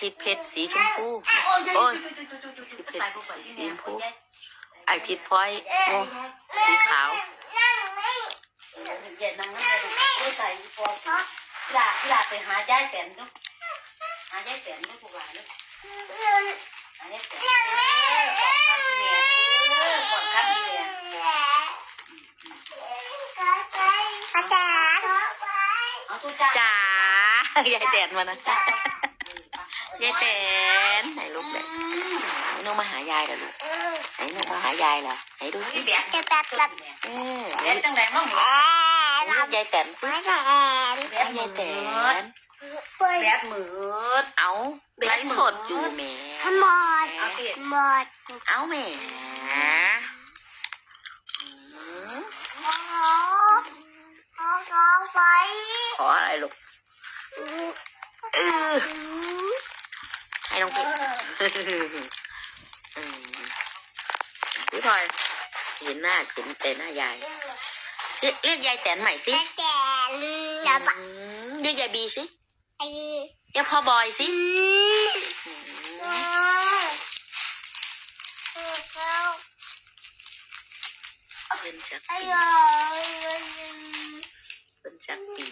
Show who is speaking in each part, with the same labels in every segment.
Speaker 1: ทิศเพชรสีชมพู
Speaker 2: โอ้ย
Speaker 1: โอ้ย
Speaker 2: ตายพวกไปที่เนี่ยคนแย่
Speaker 1: ไอทิศพลอยโอ้สีขาว
Speaker 2: เยียดนางนั่นเลยใส่พอหลาหลาไปหายายแตนดูหายายแตนดูพวกหลานดูหายายแตนก่อนขั้นที่เนี่ยก่อนขั้นที่เนี่ยเอาตู้จ้า
Speaker 1: จ๋ายายแตนมานะจ๊ะ ยายแตนไหนลูกเด็กไหนหนูมาหายายเหรอลูกไหนหนูมาหายายเหรอไหนดูสิ
Speaker 2: พี่แบกจะแบบแบบ
Speaker 1: อืม
Speaker 2: เล่นจังไหนมั่งหม
Speaker 1: เรียกยายแตนสิ
Speaker 2: แบ
Speaker 1: เรีย
Speaker 2: ก
Speaker 1: กยายแตน
Speaker 2: แบกมือ
Speaker 1: เอาไลฟ์สดอยู่แหม่
Speaker 3: หมด
Speaker 2: เอาสิ
Speaker 3: หมด
Speaker 1: เอาแหม่
Speaker 3: โอ้โหโอ้โหไป
Speaker 1: ขออะไรลูกเออ ให้น้องพี่อืมพี่พลอยเห็นหน้าเห็นแต่หน้ายาย เรียกเรียกยายแตนใหม่สิ
Speaker 3: แต่แต่ระบาด
Speaker 1: อืมเรียกยายบีสิเรียกพ่อบอยสิ
Speaker 3: เขา
Speaker 1: เป็นจัก
Speaker 3: ไอ้
Speaker 1: ปี
Speaker 3: ยอ
Speaker 1: เป็นจักปี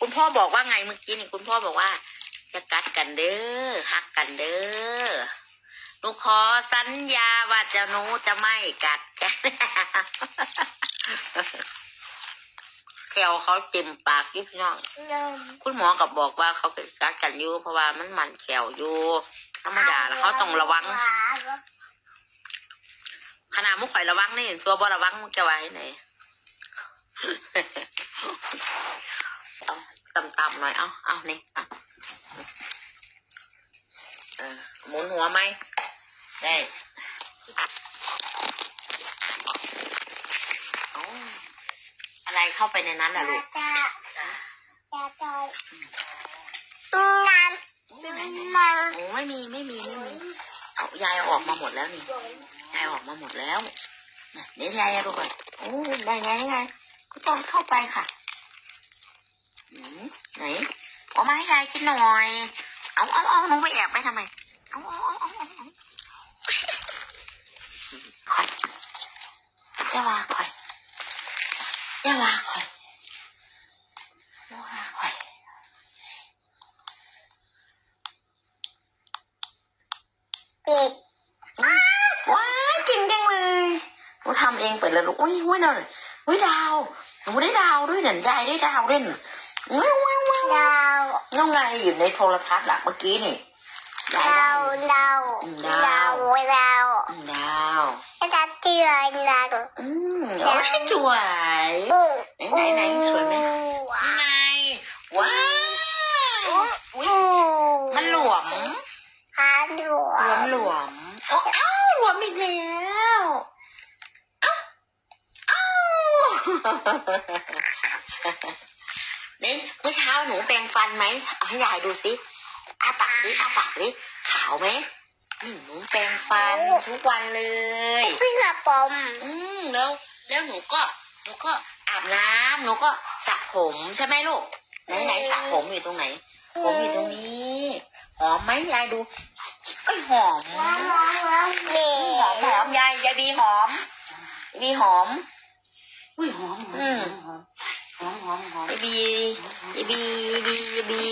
Speaker 1: คุณพ่อบอกว่าไงเมื่อกี้นี่คุณพ่อบอกว่า จะกัดกันเด้อหักกันเด้อหนูขอสัญญาว่าจะหนูจะไม่กัดกันแควเขาเต็มปากอยุบน้องคุณหมอกับบอกว่าเขาเป็นกัดกันอยู่เพราะว่ามันมันแขวอยู่ธรรมดาแล้วเขาต้องระวังขนาดมุกข่อยระวังนี่ชัวบ่ระวังมุกจะไว้ไหนเอาต่ำๆหน่อยเอาเอานี่เอาเออ หมุนหัวไหมได้อะไรเข้าไปในนั้นล่ะลูก
Speaker 3: จะจะจะตุ้งนันตุ้งนัน
Speaker 1: โอ้ไม่มีไม่มีไม่มีเอายายออกมาหมดแล้วนี่ยายออกมาหมดแล้วเดี๋ยวยายดูก่อนโอ้ได้ไงไงก็ต้องเข้าไปค่ะไหนเอามาให้ยายกินหน่อย เอาเอาเอาหนูไปแอบไปทำไม เอาเอาเอาเอาเอาเอาคอยอย่าว่าคอย อย่าว่าคอยอย่าว่าคอย
Speaker 3: ปิด
Speaker 1: ว้ายเก่งจังเลยหนูทำเองเปิดเลยลูกอุ้ยอุ้ยนั่นอุ้ยดาวหนูได้ดาวด้วยนั่นยายได้ดาวด้วยนั่นว้าวว้าวว้าว
Speaker 3: เรา
Speaker 1: น้องไงอยู่ในโทรทัศน์หลักเมื่อกี้นี่ยาย
Speaker 3: เรา
Speaker 1: ได้
Speaker 3: เราเราเรา
Speaker 1: อืมดาว
Speaker 3: จะเตือนเรา
Speaker 1: อืมโอ้ยสวยไหนไหนสวยไหม
Speaker 3: ว้า
Speaker 1: ไงว้าวอุ้ยมันหลวม
Speaker 3: หาดู
Speaker 1: หลวมหลวมโอ้อ้าวหลวมอีกแล้วอ้าวอ้าวนี่เมื่อเช้าหนูแปรงฟันไหมเอาให้ยายดูสิอาปากสิอาปากสิขาวไหม อืมหนูแปรงฟันทุกวันเลย
Speaker 3: เพื่อปม
Speaker 1: อืมแล้วแล้วหนูก็หนูก็อาบน้ำหนูก็สระผมใช่ไหมลูกไหนไหนสระผมอยู่ตรงไหน ผมอยู่ตรงนี้หอมไหมยายดูเอ้ยหอม
Speaker 3: ว้าวว้าวเด็
Speaker 1: หอมหอมยายยายบีหอมยายบีหอม
Speaker 2: อุ้ยหอมหอมหอมหอมหอมหอม
Speaker 1: ยายบียายบียายบียายบี